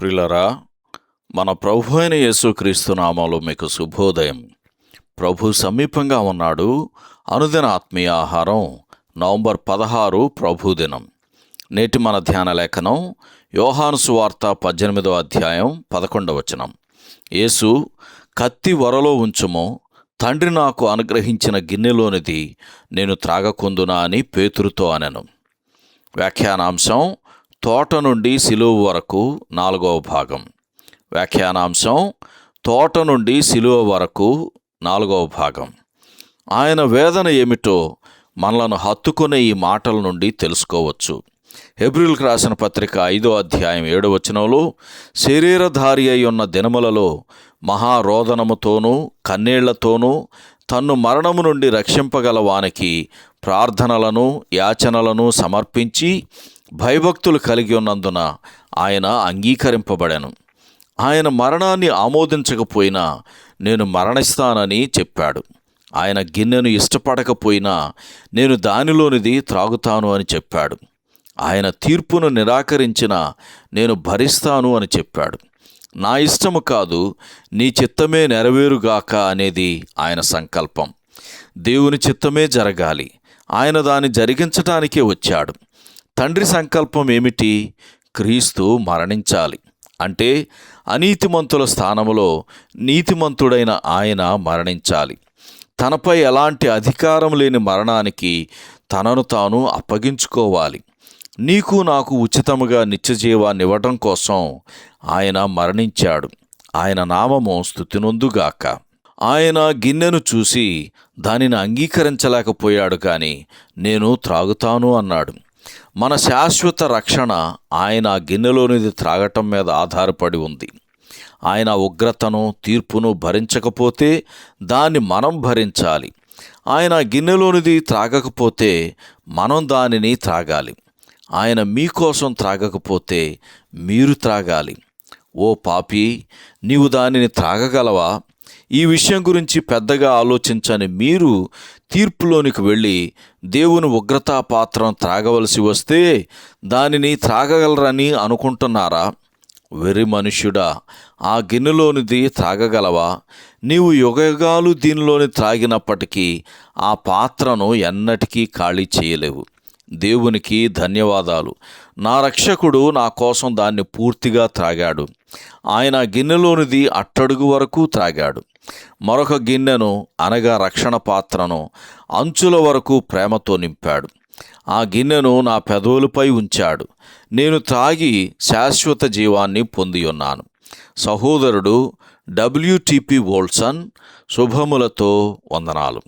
ప్రిలరా మన ప్రభు అయిన యేసుక్రీస్తు నామాలు మీకు శుభోదయం. ప్రభు సమీపంగా ఉన్నాడు. అనుదిన ఆత్మీయ ఆహారం నవంబర్ పదహారు ప్రభు దినం. నేటి మన ధ్యాన లేఖనం యోహాను సువార్త పద్దెనిమిదో అధ్యాయం పదకొండవచనం యేసు కత్తి వరలో ఉంచుము. తండ్రి నాకు అనుగ్రహించిన గిన్నెలోనిది నేను త్రాగకుందునా అని పేతురుతో అనెను. వ్యాఖ్యానాంశం తోట నుండి సిలువ వరకు నాలుగవ భాగం. వ్యాఖ్యానాంశం తోట నుండి సిలువ వరకు నాలుగవ భాగం. ఆయన వేదన ఏమిటో మనలను హత్తుకునే ఈ మాటల నుండి తెలుసుకోవచ్చు. హెబ్రిల్కి రాసిన పత్రిక ఐదో అధ్యాయం ఏడో వచనంలో శరీరధారి అయి ఉన్న దినములలో మహారోదనముతోనూ కన్నీళ్ళతోనూ తన్ను మరణము నుండి రక్షింపగల వానికి ప్రార్థనలను యాచనలను సమర్పించి భయభక్తులు కలిగి ఉన్నందున ఆయన అంగీకరింపబడెను. ఆయన మరణాన్ని ఆమోదించకపోయినా నేను మరణిస్తానని చెప్పాడు. ఆయన గిన్నెను ఇష్టపడకపోయినా నేను దానిలోనిది త్రాగుతాను అని చెప్పాడు. ఆయన తీర్పును నిరాకరించిన నేను భరిస్తాను అని చెప్పాడు. నా ఇష్టము కాదు నీ చిత్తమే నెరవేరుగాక అనేది ఆయన సంకల్పం. దేవుని చిత్తమే జరగాలి. ఆయన దాన్ని జరిగించటానికే వచ్చాడు. తండ్రి సంకల్పం ఏమిటి? క్రీస్తు మరణించాలి. అంటే అనీతిమంతుల స్థానంలో నీతిమంతుడైన ఆయన మరణించాలి. తనపై ఎలాంటి అధికారం లేని మరణానికి తనను తాను అప్పగించుకోవాలి. నీకు నాకు ఉచితముగా నిత్యజీవాన్నివ్వటం కోసం ఆయన మరణించాడు. ఆయన నామము స్థుతినొందుగాక ఆయన గిన్నెను చూసి దానిని అంగీకరించలేకపోయాడు కానీ నేను త్రాగుతాను అన్నాడు. మన శాశ్వత రక్షణ ఆయన గిన్నెలోనిది త్రాగటం మీద ఆధారపడి ఉంది. ఆయన ఉగ్రతను తీర్పును భరించకపోతే దాన్ని మనం భరించాలి. ఆయన గిన్నెలోనిది త్రాగకపోతే మనం దానిని త్రాగాలి. ఆయన మీకోసం త్రాగకపోతే మీరు త్రాగాలి. ఓ పాపి నీవు దానిని త్రాగగలవా? ఈ విషయం గురించి పెద్దగా ఆలోచించని మీరు తీర్పులోనికి వెళ్ళి దేవుని ఉగ్రతా పాత్రం త్రాగవలసి వస్తే దానిని త్రాగగలరని అనుకుంటున్నారా? వెరి మనుష్యుడా ఆ గిన్నెలోనిది త్రాగగలవా? నీవు యుగయుగాలు దీనిలోని త్రాగినప్పటికీ ఆ పాత్రను ఎన్నటికీ ఖాళీ చేయలేవు. దేవునికి ధన్యవాదాలు. నా రక్షకుడు నా కోసం దాన్ని పూర్తిగా త్రాగాడు. ఆయన గిన్నెలోనిది అట్టడుగు వరకు త్రాగాడు. మరొక గిన్నెను అనగా రక్షణ పాత్రను అంచుల వరకు ప్రేమతో నింపాడు. ఆ గిన్నెను నా పెదవులపై ఉంచాడు. నేను త్రాగి శాశ్వత జీవాన్ని పొంది ఉన్నాను. సహోదరుడు డబ్ల్యూటిపి వోల్సన్ శుభములతో వందనాలు.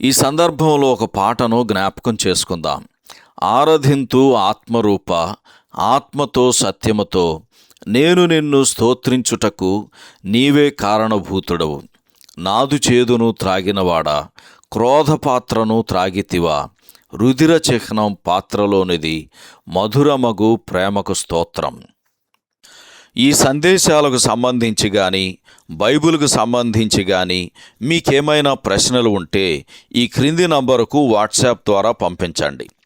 ఈ సందర్భంలో ఒక పాటను జ్ఞాపకం చేసుకుందాం. ఆరాధింతు ఆత్మరూప ఆత్మతో సత్యముతో నేను నిన్ను స్తోత్రించుటకు నీవే కారణభూతుడవు. నాదు చేదును త్రాగినవాడా క్రోధపాత్రను త్రాగితివా. రుధిర చిహ్నం పాత్రలోనిది మధురమగు ప్రేమకు స్తోత్రం. ఈ సందేశాలకు సంబంధించి కానీ బైబిల్కు సంబంధించి కానీ మీకేమైనా ప్రశ్నలు ఉంటే ఈ క్రింది నంబరుకు వాట్సాప్ ద్వారా పంపించండి.